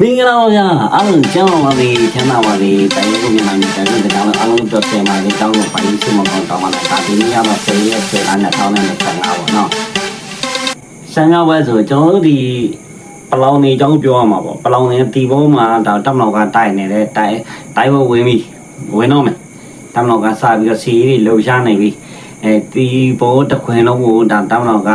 မင်္ဂလာပါဗျာအားလုံးကျမ်းပါပါစေချမ်းသာပါစေတိုင်းကိုမြန်မာပြည်တိုင်းကတောင်းအားလုံးတော့ဆင်ပါစေတောင်းလို့ပိုင်းစုမကောင်းတောင်းပါလားဒါဒီနေ့ကတော့10ရက်10လ2025ပေါ့နော်ဆံရောက်ပဲဆိုကျွန်တော်တို့ဒီပလောင်နေအကြောင်းပြောရမှာပေါ့ပလောင်နေတီဘောမှာဒါတက်မလောက်ကတိုက်နေတဲ့တိုက်တိုက်ဘဝင်ပြီဝင်တော့မယ်တက်မလောက်ကစပြီးတော့စီးရီလှုပ်ရှားနေပြီအဲတီဘောတခွင်လုံးကိုဒါတက်မလောက်က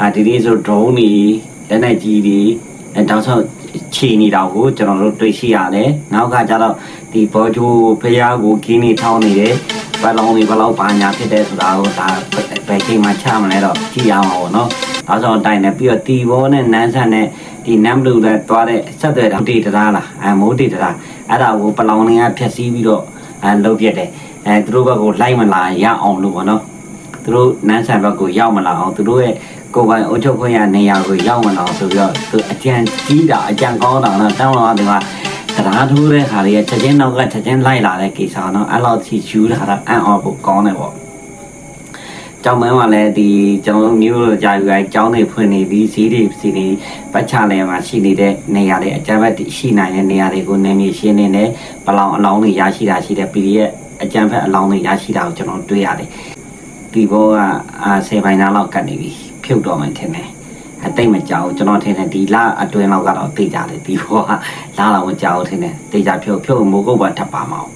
အာဒီနေ့ဆို drone တွေလက်နဲ့ကြီးတွေအဲတောက်ဆောက် ခြေနေတာကိုကျွန်တော်တို့တွေ့ရှိရတယ်။နောက်ကကျတော့ဒီဘောဂျိုဖျားကိုကင်းနေထောင်းနေတယ်။ဘယ်လောင်တွေဘယ်လောက်ပါညာဖြစ်တယ်ဆိုတာကိုဒါဘယ်ချိန်မှချမလဲတော့ကြည့်ရမှာပေါ့နော်။အဲဆိုတိုင်နေပြီးတော့တီဘောနဲ့နန်းဆန်နဲ့ဒီနမ်ဘလူးနဲ့တွားတဲ့ဆက်သွယ်တာတေတရာလားအဲမိုးတေတရာအဲ့ဒါကိုပလောင်တွေကဖြက်စီးပြီးတော့အဲလှုပ်ပြတယ်။အဲသူတို့ဘက်ကိုလိုက်မလာရအောင်လို့ပေါ့နော်။ သူတို့နန်းဆန်ဘက်ကိုရောက်မလာအောင်သူတို့ရဲ့ကိုယ်ပိုင်အုပ်ချုပ်ခွင့်ရနေရာကိုရောက်မလာအောင်ဆိုပြီးတော့သူအကြံကြီးတာအကြံကောင်းတာတော့တောင်းတော့ဒီမှာတရားထိုးတဲ့ခါလေးချက်ချင်းနောက်ကချက်ချင်းလိုက်လာတဲ့ကိစ္စတော့အဲ့လောက်ချီယူတာတော့အံ့ဩဖို့ကောင်းတယ်ပေါ့ကျောင်းမန်းကလည်းဒီကျွန်တော်မျိုးလိုကြာယူရိုက်ကျောင်းတွေဖွင့်နေပြီးစီးတွေစီးတွေပတ်ချလဲမှာရှိနေတဲ့နေရာတွေအကြမ်းဖက်ရှိနိုင်တဲ့နေရာတွေကိုနေမြေရှင်းနေတယ်ပလောင်အလောင်းတွေရရှိတာရှိတယ် PDF အကြမ်းဖက်အလောင်းတွေရရှိတာကိုကျွန်တော်တွေ့ရတယ် ဒီဘောကအာ10ပိုင်းသားလောက်ကတ်နေပြီဖြုတ်တော့မှထင်တယ်အတိတ်မကြောက်ကျွန်တော်ထင်တယ်ဒီလအတွင်းလောက်ကတော့သိကြတယ်ဒီဘောကလာလာမကြောက်ထင်တယ်သိကြဖြုတ်ဖြုတ်မိုးကုတ်ပါထပ်ပါမအောင်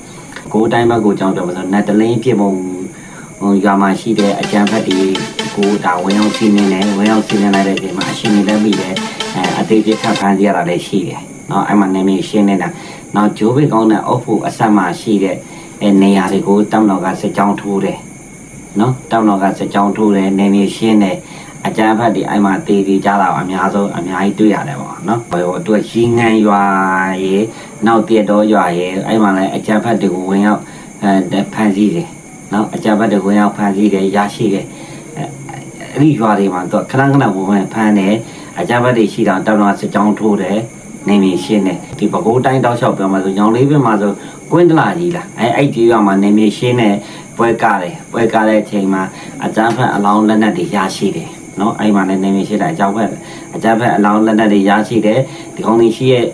ကိုအတိုင်းဘက်ကိုကြောင်းတယ်မဆိုနတ်တလင်းပြပုံဟိုရွာမှာရှိတဲ့အကြံဖက်ဒီကိုဒါဝင်အောင်စီးနေတယ်ဝင်အောင်စီးနေလိုက်တဲ့အချိန်မှာအရှင်နေလည်းမိတယ်အဲအသေးသေးထပ်ဖန်စီရတာလည်းရှိတယ်နော်အဲ့မှာနေမရှင်းနေတာနောက်ဂျိုးဘေးကောင်းတဲ့အုပ်ဖို့အဆက်မှာရှိတဲ့အဲနေရာတွေကိုတမ်တော်ကစစ်ကြောင်းထိုးတယ် နော်တောင်တော်ကစကြောင်းထိုးတယ်နေနေရှင်းတယ်အကြမ်းဖက်တွေအဲ့မှာတေးသေးကြတာအများဆုံးအများကြီးတွေ့ရတယ်ပေါ့နော်ဟိုအတွက်ရီငံရွာရေနောက်ပြက်တော်ရွာရေအဲ့မှာလည်းအကြမ်းဖက်တွေကိုဝင်ရောက်အဲဖန်ဆီးတယ်နော်အကြမ်းဖက်တွေဝင်ရောက်ဖန်ဆီးတယ်ရရှိတယ်အဲအဲ့ဒီရွာတွေမှာတော့ခဏခဏဝင်ဝင်ဖမ်းတယ်အကြမ်းဖက်တွေရှိတော့တောင်တော်ကစကြောင်းထိုးတယ်နေနေရှင်းတယ်ဒီပကိုးတိုင်းတောက်လျှောက်ပြောမှာဆိုညောင်လေးဘက်မှာဆိုကွင်းတလာကြီးလားအဲအဲ့ဒီရွာမှာနေနေရှင်းတယ် ပွဲကားတယ်ပွဲကားတဲ့အချိန်မှာအကြမ်းဖက်အလောင်းလက်နက်တွေရရှိတယ်နော်အဲ့မှာလည်းနေမရှိတာအကြောင်းဖက်အကြမ်းဖက်အလောင်းလက်နက်တွေရရှိတယ်ဒီကောင်းကြီးရှိရဲ့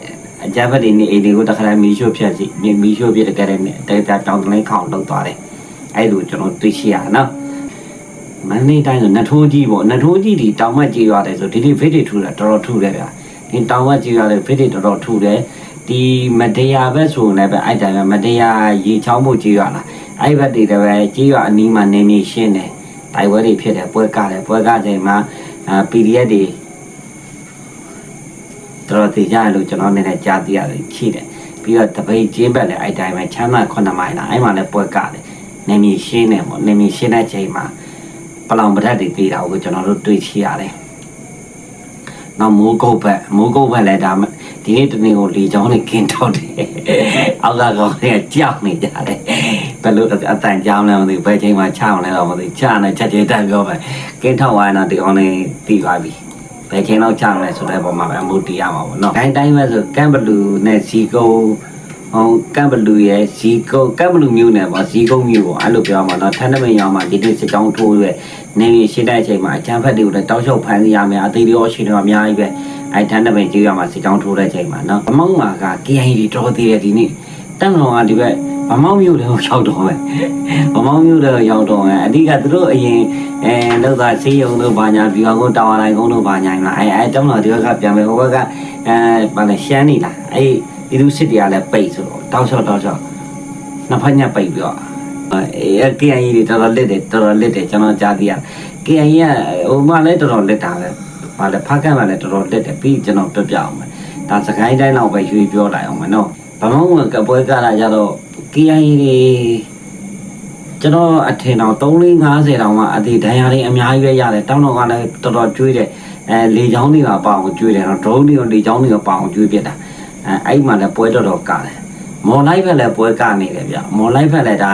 အကြမ်းဖက်တွေနေအိမ်တွေကိုတခါတည်းမီးရှို့ဖြတ်စီမီးရှို့ပြတဲ့ကဲတဲ့တဲပြတောင်းတလင်းခေါင်လောက်သွားတယ်အဲ့လိုကျွန်တော်သိရှိရနော်မန္တလေးတိုင်းဆိုနထိုးကြီးပေါ့နထိုးကြီးဒီတောင်မကြီးရတယ်ဆိုဒီဒီဖိတ်တွေထူတာတော်တော်ထူတယ်ဗျာဒီတောင်မကြီးရတယ်ဖိတ်တွေတော်တော်ထူတယ် ဒီမတရားပဲဆိုရင်လည်းပဲအဲ့တိုင်းပဲမတရားရေချောင်းဖို့ကြီးရလားအဲ့ဘက်တွေလည်းပဲကြီးရွာအနီးမှာနေနေရှင်းတယ်တိုင်ဝဲတွေဖြစ်တယ်ပွဲကတယ်ပွဲကချိန်မှာအာ PDF တွေတော်တော်သိကြရလို့ကျွန်တော်နည်းနည်းကြားသိရတယ်ရှိတယ်ပြီးတော့တပိတ်ကျင်းဘက်လည်းအဲ့တိုင်းပဲချမ်းသာ9မိုင်လားအဲ့မှာလည်းပွဲကတယ်နေမြေရှင်းတယ်ပေါ့နေမြေရှင်းတဲ့ချိန်မှာပလောင်ပဒတ်တွေပြေးတာကိုကျွန်တော်တို့တွေ့ရှိရတယ်နောက်မိုးကုတ်ဘက်မိုးကုတ်ဘက်လည်းဒါ ဒီနေ့တနေ့ကိုလေချောင်းနဲ့ကင်းထောက်တယ်အောက်ကကောင်တွေကကြောက်နေကြတယ်ဘယ်လိုအတန်ကြောင်းလဲမသိဘယ်ချိန်မှချအောင်လဲတော့မသိချနေချက်ချင်းတက်ပြောမယ်ကင်းထောက်သွားရင်တော့ဒီကောင်လေးပြီးသွားပြီဘယ်ချိန်တော့ချအောင်လဲဆိုတဲ့ပုံမှာပဲအမှုတီးရမှာပေါ့နော်တိုင်းတိုင်းပဲဆိုကမ်ဘလူနဲ့ဇီကုန်းဟောကမ်ဘလူရဲ့ဇီကုန်းကမ်ဘလူမျိုးနဲ့ပေါ့ဇီကုန်းမျိုးပေါ့အဲ့လိုပြောမှာတော့ထန်းနမင်ရောင်မှာဒီနေ့စစ်ကြောင်းထိုးရွယ်နေနေရှင်းတဲ့အချိန်မှာအချမ်းဖက်တွေကိုလည်းတောက်လျှောက်ဖမ်းစီရမယ်အသေးလေးရောရှင်းတော့အများကြီးပဲ အဲ့ထန်းနမင်ကြီးရမှာစစ်ကြောင်းထိုးတဲ့အချိန်မှာနော်အမောင်းမှာက KI တွေတော်သေးတယ်ဒီနေ့တက်မတော်ကဒီဘက်ဗမောင်းမျိုးတွေကိုရောက်တော့မယ်ဗမောင်းမျိုးတွေကိုရောက်တော့မယ်အဓိကသူတို့အရင်အဲလောက်သာဆေးရုံတို့ဘာညာဒီကောင်ကိုတာဝါလိုက်ကုန်းတို့ဘာညာလားအဲအဲတောင်းတော်ဒီဘက်ကပြန်မယ်ဟိုဘက်ကအဲဘာလဲရှမ်းနေလားအဲဒီလူစစ်တွေကလည်းပိတ်ဆိုတော့တောက်လျှောက်တောက်လျှောက်နှစ်ဖက်ညက်ပိတ်ပြီးတော့အဲ KI တွေတော်တော်လက်တယ်တော်တော်လက်တယ်ကျွန်တော်ကြားသိရ KI ကဟိုမှလည်းတော်တော်လက်တာပဲ ဘာလဲဖားကန့်မှလည်းတော်တော်လက်တယ်ပြီးကျွန်တော်ပြပြအောင်မယ်ဒါစကိုင်းတိုင်းလောက်ပဲရွေးပြောလိုက်အောင်မယ်နော်ဗမောင်းကပွဲကလာကြတော့ KI တွေကျွန်တော်အထင်တော့3 4 50တောင်မှအသေးဒဏ်ရာတွေအများကြီးပဲရတယ်တောင်းတော့ကလည်းတော်တော်ကျွေးတယ်အဲလေချောင်းတွေကပအောင်ကျွေးတယ်နော် drone တွေကလေချောင်းတွေကပအောင်ကျွေးပြတာအဲအဲ့မှလည်းပွဲတော်တော်ကတယ်မော်လိုက်ဘက်လည်းပွဲကနေတယ်ဗျမော်လိုက်ဘက်လည်းဒါ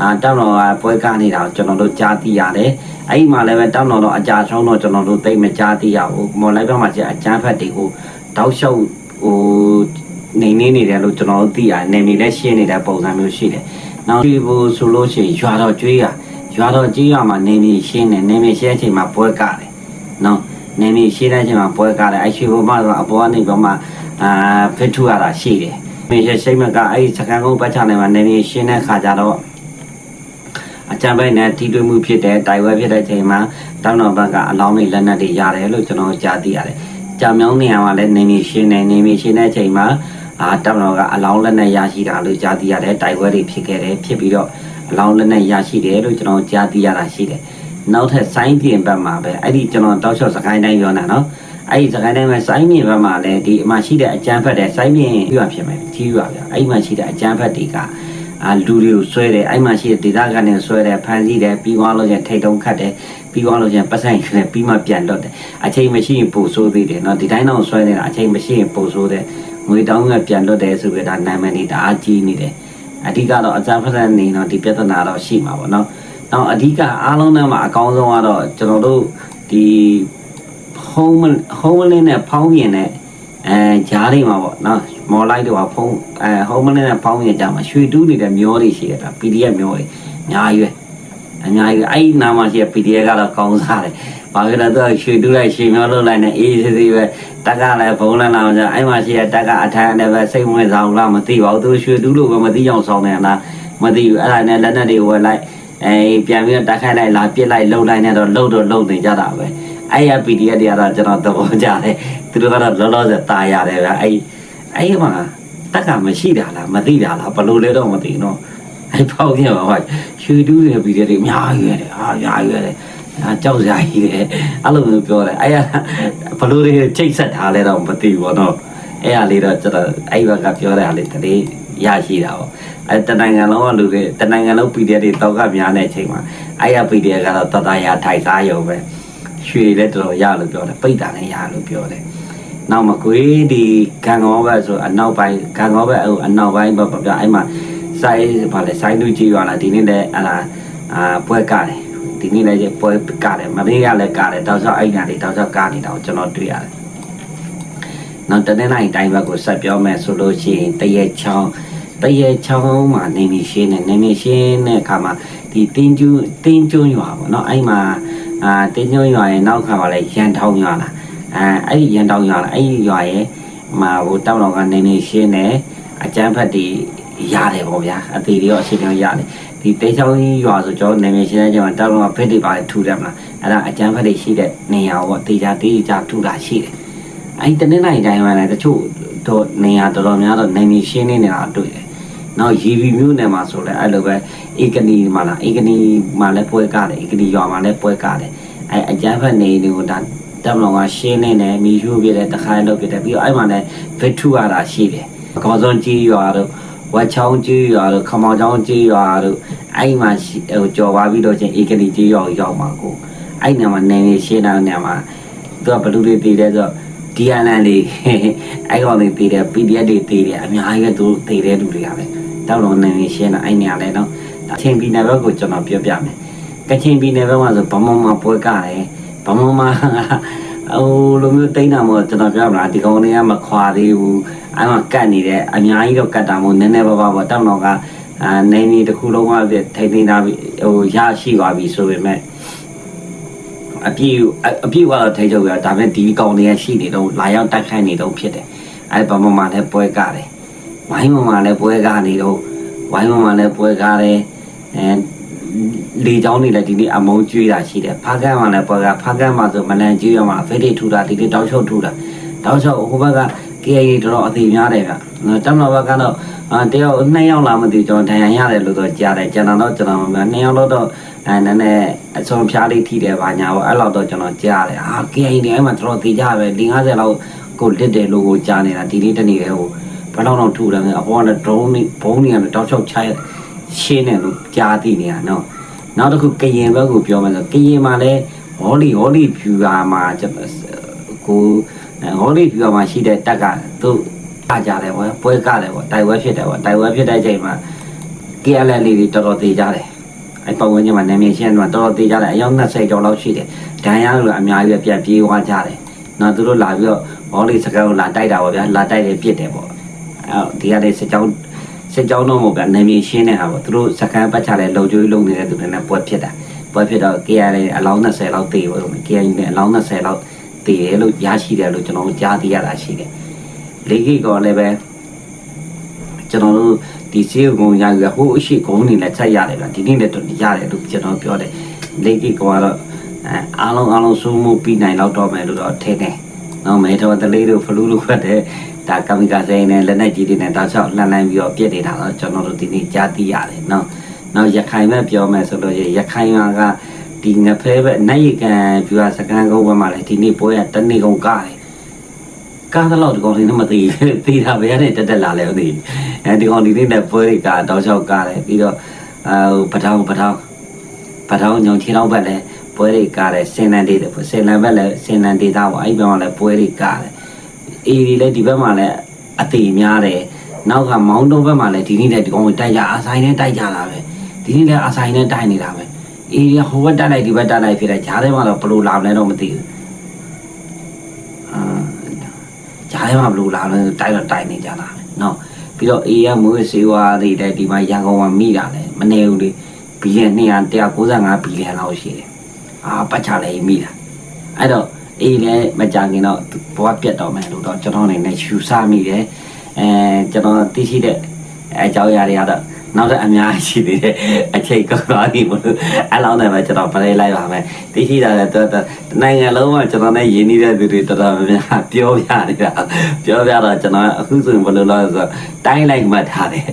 အာတောင်းတော်ကပွဲကနေတာကိုကျွန်တော်တို့ကြားသိရတယ်အဲ့မှလည်းပဲတောင်းတော်တော့အကြာဆုံးတော့ကျွန်တော်တို့သိမကြားသိရဘူးမော်လိုက်ဘက်မှာကျအကျန်းဖက်တွေကိုတောက်လျှောက်ဟိုနေနေနေတယ်လို့ကျွန်တော်တို့သိရတယ်နေမြေလည်းရှင်းနေတဲ့ပုံစံမျိုးရှိတယ်။နောက်ဒီဘူဆိုလို့ရှိရင်ရွာတော်ကျွေးရရွာတော်ကျွေးရမှာနေမြေရှင်းတယ်နေမြေရှင်းတဲ့အချိန်မှာပွဲကတယ်။နော်နေမြေရှင်းတဲ့အချိန်မှာပွဲကတယ်အရှိဘုမကအပေါ်ကနေဘုမအာဖစ်ထူရတာရှိတယ်မင်းရဲ့စိတ်မကအဲ့ဒီစကန်ကုန်းပတ်ချနေမှာနေနေရှင်းတဲ့ခါကြတော့ အကြံပိုင်နဲ့တီးတွေ့မှုဖြစ်တဲ့တိုင်ဝဲဖြစ်တဲ့ချိန်မှာတောင်းတော်ဘက်ကအလောင်းတွေလက်နက်တွေရတယ်လို့ကျွန်တော်ကြားသိရတယ်။ကြာမြောင်းနေရာမှာလည်းနေနေရှင်းနေနေနေရှင်းတဲ့ချိန်မှာအာတောင်းတော်ကအလောင်းလက်နက်ရရှိတာလို့ကြားသိရတယ်တိုင်ဝဲတွေဖြစ်ခဲ့တယ်ဖြစ်ပြီးတော့အလောင်းလက်နက်ရရှိတယ်လို့ကျွန်တော်ကြားသိရတာရှိတယ်။နောက်ထပ်စိုင်းပြင်ဘက်မှာပဲအဲ့ဒီကျွန်တော်တောက်လျှောက်စကိုင်းတိုင်းပြောနေတာနော်။အဲ့ဒီစကိုင်းတိုင်းမှာစိုင်းပြင်ဘက်မှာလည်းဒီအမှရှိတဲ့အကြမ်းဖက်တဲ့စိုင်းပြင်ပြရဖြစ်မယ်ကြီးရပါဗျ။အဲ့ဒီမှာရှိတဲ့အကြမ်းဖက်တွေက အာလူတွေကိုဆွဲတယ်အဲ့မှာရှိတဲ့ဒေသခံတွေဆွဲတယ်ဖမ်းဆီးတယ်ပြီးသွားလို့ချင်းထိတ်တုံးခတ်တယ်ပြီးသွားလို့ချင်းပတ်ဆိုင်ရတယ်ပြီးမှပြန်တော့တယ်အချိန်မရှိရင်ပို့ဆိုးသေးတယ်နော်ဒီတိုင်းတော့ဆွဲနေတာအချိန်မရှိရင်ပို့ဆိုးတယ်ငွေတောင်းကပြန်တော့တယ်ဆိုပြီးတော့နာမည်နေတာအကြီးနေတယ်အဓိကတော့အကြမ်းဖက်တဲ့နေတော့ဒီပြဿနာတော့ရှိမှာပေါ့နော်နောက်အဓိကအားလုံးထဲမှာအကောင်းဆုံးကတော့ကျွန်တော်တို့ဒီ home home နဲ့ဖောင်းပြင်နဲ့ အဲဂျားလေးမှာပေါ့နော်မော်လိုက်တော့ဖုံးအဲ home လေးနဲ့ဖောင်းပြင်ကြမှာရွှေတူးနေတဲ့မျောတွေရှိရတာ PDF မျောတွေအများကြီးပဲအများကြီးပဲအဲ့ဒီနာမှာရှိတဲ့ PDF ကတော့ကောင်းစားတယ်ဘာဖြစ်လဲသူကရွှေတူးလိုက်ရွှေမျောလုပ်လိုက်နဲ့အေးစစ်စစ်ပဲတက်ကလည်းဘုံလန်းလာကြအဲ့မှာရှိတဲ့တက်ကအထမ်းနဲ့ပဲစိတ်ဝင်စားဘူးလားမသိပါဘူးသူရွှေတူးလို့ပဲမသိအောင်ဆောင်နေလားမသိဘူးအဲ့ဒါနဲ့လက်နက်တွေဝယ်လိုက်အဲပြန်ပြီးတော့တက်ခိုက်လိုက်လာပစ်လိုက်လှုပ်လိုက်နဲ့တော့လှုပ်တော့လှုပ်နေကြတာပဲအဲ့ရ PDF တွေကတော့ကျွန်တော်သဘောကျတယ် သူတို့ကတော့လောလောဆယ်ตายရတယ်ဗျအဲ့အဲ့မှာတက်ကမရှိတာလားမသိတာလားဘလို့လဲတော့မသိတော့အဲ့ပေါက်ပြန်ပါဟောရွှေတူးတွေ PDF တွေအများကြီးရတယ်ဟာအများကြီးရတယ်အာကြောက်စရာကြီးတယ်အဲ့လိုမျိုးပြောတယ်အဲ့ရဘလို့တွေချိတ်ဆက်ထားလဲတော့မသိဘူးပေါ့နော်အဲ့ဟာလေးတော့ကျွန်တော်အဲ့ဘက်ကပြောတဲ့ဟာလေးတတိရရှိတာပေါ့အဲ့တနိုင်ငံလုံးကလူတွေတနိုင်ငံလုံး PDF တွေတောက်ကများတဲ့အချိန်မှာအဲ့ရ PDF ကတော့တတရာထိုက်စားရုံပဲ ရွှေလည်းတော်တော်ရလို့ပြောတယ်ပိတ်တာလည်းရလို့ပြောတယ် နောက်မကွေးဒီကံကောဘက်ဆိုအနောက်ပိုင်းကံကောဘက်အနောက်ပိုင်းပေါ့ဗျအဲ့မှာစိုင်းဗာလဲစိုင်းလူကြီးရလာဒီနေ့လည်းအလားအာပွဲကတယ်ဒီနေ့လည်းပွဲကတယ်မနေ့ကလည်းကတယ်တောက်ချောက်အဲ့ညာတွေတောက်ချောက်ကနေတာကိုကျွန်တော်တွေ့ရတယ်နောက်တနေ့တိုင်းတိုင်းဘက်ကိုဆက်ပြောမယ်ဆိုလို့ရှိရင်တရက်ချောင်းတရက်ချောင်းမှာနေနေရှင်းနေနေနေရှင်းတဲ့အခါမှာဒီတင်းကျူးတင်းကျုံရွာပေါ့နော်အဲ့မှာအာတင်းညွန့်ရွာရဲ့နောက်ခါကလည်းရန်ထောင်းရွာလာ အဲအဲ့ဒီရန်ထောင်းရွာလာအဲ့ဒီရွာရဲ့မှာဟိုတောက်တော်ကနေနေရှင်းတယ်အကျန်းဖက်တွေရတယ်ပေါ့ဗျာအသေးတွေရောအချိန်တွေရတယ်ဒီတေးချောင်းကြီးရွာဆိုကျွန်တော်နေနေရှင်းတဲ့ချိန်မှာတောက်တော်ကဖက်တွေပါထူတယ်မလားအဲ့ဒါအကျန်းဖက်တွေရှိတဲ့နေရာပေါ့တေးချာတေးချာထူတာရှိတယ်အဲ့တနေ့တိုင်းတိုင်းမှာလည်းတချို့တော့နေရာတော်တော်များတော့နေနေရှင်းနေနေတာတွေ့တယ်နောက်ရီဗီမျိုးနယ်မှာဆိုလဲအဲ့လိုပဲဧကနီမှာလားဧကနီမှာလည်းပွဲကားတယ်ဧကနီရွာမှာလည်းပွဲကားတယ်အဲအကြမ်းဖက်နေတွေကိုဒါ တက်မလောင်ကရှင်းနေတယ်မီယူပြတယ်တခါလောက်ပြတယ်ပြီးတော့အဲ့မှာလည်းဗစ်ထူရတာရှိတယ်ကောစွန်ကြီးရွာတို့ဝက်ချောင်းကြီးရွာတို့ခမောင်ချောင်းကြီးရွာတို့အဲ့မှာဟိုကြော်သွားပြီးတော့ချင်းဧကနီကြီးရွာကိုရောက်မှာကိုအဲ့နေမှာနေနေရှင်းတဲ့နေမှာသူကဘလူတွေတည်တယ်ဆိုတော့ဒီအလန်လေးအဲ့ကောင်တွေတည်တယ် PDF တွေတည်တယ်အများကြီးပဲသူတည်တဲ့လူတွေကပဲတောက်တော့နေနေရှင်းတာအဲ့နေရာလဲတော့အချင်းပြည်နယ်ဘက်ကိုကျွန်တော်ပြောပြမယ်ကချင်ပြည်နယ်ဘက်မှာဆိုဗမောမှာပွဲကတယ် ဗမောမှာဟိုလိုမျိုးတိန်းတာမို့ကျွန်တော်ပြောမလားဒီကောင်တွေကမခွာသေးဘူးအဲ့မှာကတ်နေတယ်အများကြီးတော့ကတ်တာမို့နည်းနည်းပါးပါးပေါ့တောက်တော့ကအာနေနေတစ်ခုလုံးကထိနေနေတာဟိုရရှိသွားပြီဆိုပေမဲ့အပြည့်အပြည့်ကတော့ထိချုပ်ရဒါပေမဲ့ဒီကောင်တွေကရှိနေတော့လာရောက်တိုက်ခိုက်နေတော့ဖြစ်တယ်အဲ့ဗမောမှာလည်းပွဲကတယ်ဝိုင်းပေါ်မှာလည်းပွဲကနေတော့ဝိုင်းပေါ်မှာလည်းပွဲကားတယ်အဲ လေချောင်းတွေလည်းဒီနေ့အမုန်းကျွေးတာရှိတယ်ဖားကန်းမှာလည်းပွဲကားဖားကန်းမှာဆိုမလန်ကျွေးရမှာဖိတ်တွေထူတာဒီနေ့တောက်ချုပ်ထူတာတောက်ချုပ်ဟိုဘက်က KA တော်တော်အသေးများတယ်ဗျတမ်တော်ဘက်ကတော့အာတယောက်နှစ်ယောက်လာမသိကျွန်တော်ဒဏ်ရာရတယ်လို့တော့ကြားတယ်ကျွန်တော်တော့ကျွန်တော်နှစ်ယောက်တော့အဲနည်းနည်းအစုံဖျားလေးထိတယ်ဗာညာပေါ့အဲ့လောက်တော့ကျွန်တော်ကြားတယ်အာ KA တွေအဲ့မှာတော်တော်သေးကြပဲ50လောက်ကိုလစ်တယ်လို့ကိုကြားနေတာဒီနေ့တနေ့လေဟိုဘယ်တော့တော့ထူတယ်အပေါ်က drone နဲ့ဘုံနေရတယ်တောက်ချုပ်ချိုင်းရှင်းတယ်လို့ကြားသိနေတာနော် နောက်တစ်ခုကရင်ဘက်ကိုပြောမယ်ဆိုကရင်မှာလည်းဟောလီဟောလီဖြူတာမှာကျွန်တော်ကိုဟောလီဖြူတာမှာရှိတဲ့တက်ကသူ့အကြတယ်ပေါ့ပွဲကတယ်ပေါ့တိုင်ဝဲဖြစ်တယ်ပေါ့တိုင်ဝဲဖြစ်တဲ့အချိန်မှာ KLL လေးတွေတော်တော်သေးကြတယ်အဲ့ပတ်ဝန်းကျင်မှာနာမည်ရှင်းတော့တော်တော်သေးကြတယ်အယောက်20ကျော်လောက်ရှိတယ်ဒဏ်ရာလို့အများကြီးပဲပြန်ပြေးသွားကြတယ်နော်သူတို့လာပြီးတော့ဟောလီစကန်ကိုလာတိုက်တာပေါ့ဗျာလာတိုက်တယ်ပြစ်တယ်ပေါ့အဲဒီကလေးစစ်ကြောင်း စစ်ကြောင်းတော့မဟုတ်ဗျာနာမည်ရှင်းနေတာပေါ့သူတို့စကန်ပတ်ချလဲလုံကျွေးလုံနေတဲ့သူတွေနဲ့ပွဲဖြစ်တာပွဲဖြစ်တော့ KLL အလောင်း20လောက်တေးပေါ့ KLL နဲ့အလောင်း20လောက်တေးတယ်လို့ရရှိတယ်လို့ကျွန်တော်ကြားသိရတာရှိတယ်လေးကြီးကောလည်းပဲကျွန်တော်တို့ဒီစီးကုံရရဟိုအရှိကုန်းနေလည်းချက်ရတယ်ဗျဒီနေ့လည်းတော့ရတယ်လို့ကျွန်တော်ပြောတယ်လေးကြီးကောကတော့အဲအားလုံးအားလုံးစိုးမှုပြီးနိုင်တော့တော့မယ်လို့တော့ထင်တယ်နော်မဲတော်တလေးတို့ဖလူးတို့ဖတ်တဲ့ ဒါကမီကာစိန်နဲ့လက်နဲ့ကြီးတွေနဲ့တောက်လျှောက်လှန်လှန်ပြီးတော့ပြစ်နေတာတော့ကျွန်တော်တို့ဒီနေ့ကြားသိရတယ်နော်နောက်ရခိုင်ဘက်ပြောမယ်ဆိုလို့ရခိုင်ကဒီငဖဲဘက်နိုင်ရကန်ပြူစကန်ကုန်းဘက်မှာလည်းဒီနေ့ပွဲရတနေ့ကုန်ကားတယ်ကားတလောက်ဒီကောင်လေးနဲ့မသိဘူးသိတာဘယ်ကနေတက်တက်လာလဲမသိဘူးအဲဒီကောင်ဒီနေ့နဲ့ပွဲတွေကတောက်လျှောက်ကားတယ်ပြီးတော့အဲပထောင်ပထောင်ပထောင်ညုံချီတော့ဘက်လည်းပွဲတွေကားတယ်စင်လန်ဒေးတယ်စင်လန်ဘက်လည်းစင်လန်ဒေတာပေါ့အဲ့ဒီဘက်မှာလည်းပွဲတွေကားတယ် အေတွေလည်းဒီဘက်မှာလည်းအသေးများတယ်နောက်ကမောင်းတုံးဘက်မှာလည်းဒီနေ့လည်းဒီကောင်တိုက်ကြအဆိုင်နဲ့တိုက်ကြတာပဲဒီနေ့လည်းအဆိုင်နဲ့တိုက်နေတာပဲအေတွေဟိုဘက်တိုက်လိုက်ဒီဘက်တိုက်လိုက်ဖြစ်တယ်ဂျားထဲမှာတော့ဘလို့လာမလဲတော့မသိဘူးအာဂျားထဲမှာဘလို့လာမလဲတိုက်တော့တိုက်နေကြတာပဲနော်ပြီးတော့အေရမွေးစေဝါတွေလည်းဒီမှာရန်ကုန်မှာမိတာလည်းမနေဘူးလေဘီလီယံ295ဘီလီယံလောက်ရှိတယ်အာပတ်ချလည်းမိတာအဲ့တော့ အေးလည်းမကြခင်တော့ဘဝပြတ်တော့မယ်လို့တော့ကျွန်တော်အနေနဲ့ရှူစားမိတယ်အဲကျွန်တော်သိရှိတဲ့အကြောင်းအရာတွေကတော့ နောက်ထပ်အများကြီးရှိသေးတယ်အချိန်ကောသွားပြီမလို့အဲ့လောက်နဲ့ပဲကျွန်တော်ပလေးလိုက်ပါမယ်သိရှိတာလည်းတော်တော်နိုင်ငံလုံးမှာကျွန်တော်နဲ့ယဉ်နေတဲ့သူတွေတော်တော်များများပြောပြနေတာပြောပြတော့ကျွန်တော်အခုဆိုရင်ဘယ်လိုလဲဆိုတော့တိုင်းလိုက်မှတ်ထားတယ်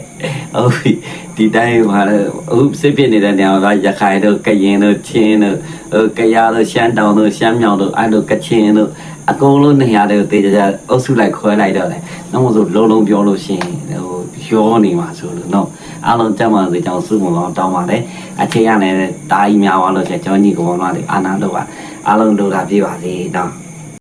ဟုတ်ပြီဒီတိုင်းမှာလည်းအခုစစ်ပြနေတဲ့နေရာမှာရခိုင်တို့ကရင်တို့ချင်းတို့ဟိုကယားတို့ရှမ်းတောင်တို့ရှမ်းမြောင်တို့အဲ့လိုကချင်တို့အကုန်လုံးနေရာတွေကိုတေးကြကြအုပ်စုလိုက်ခွဲလိုက်တော့တယ်နောက်မှဆိုလုံးလုံးပြောလို့ရှိရင်ဟိုရောနေမှာဆိုလို့နော် အားလုံးကြမ်းပါစေကြောင်းစုမတော်တောင်းပါတယ်အချိန်ရလည်းတားကြီးများသွားလို့ရှိရင်ကျွန်တော်ညီကောင်တို့အာနာတို့ပါအားလုံးတို့တာပြပါစေနော်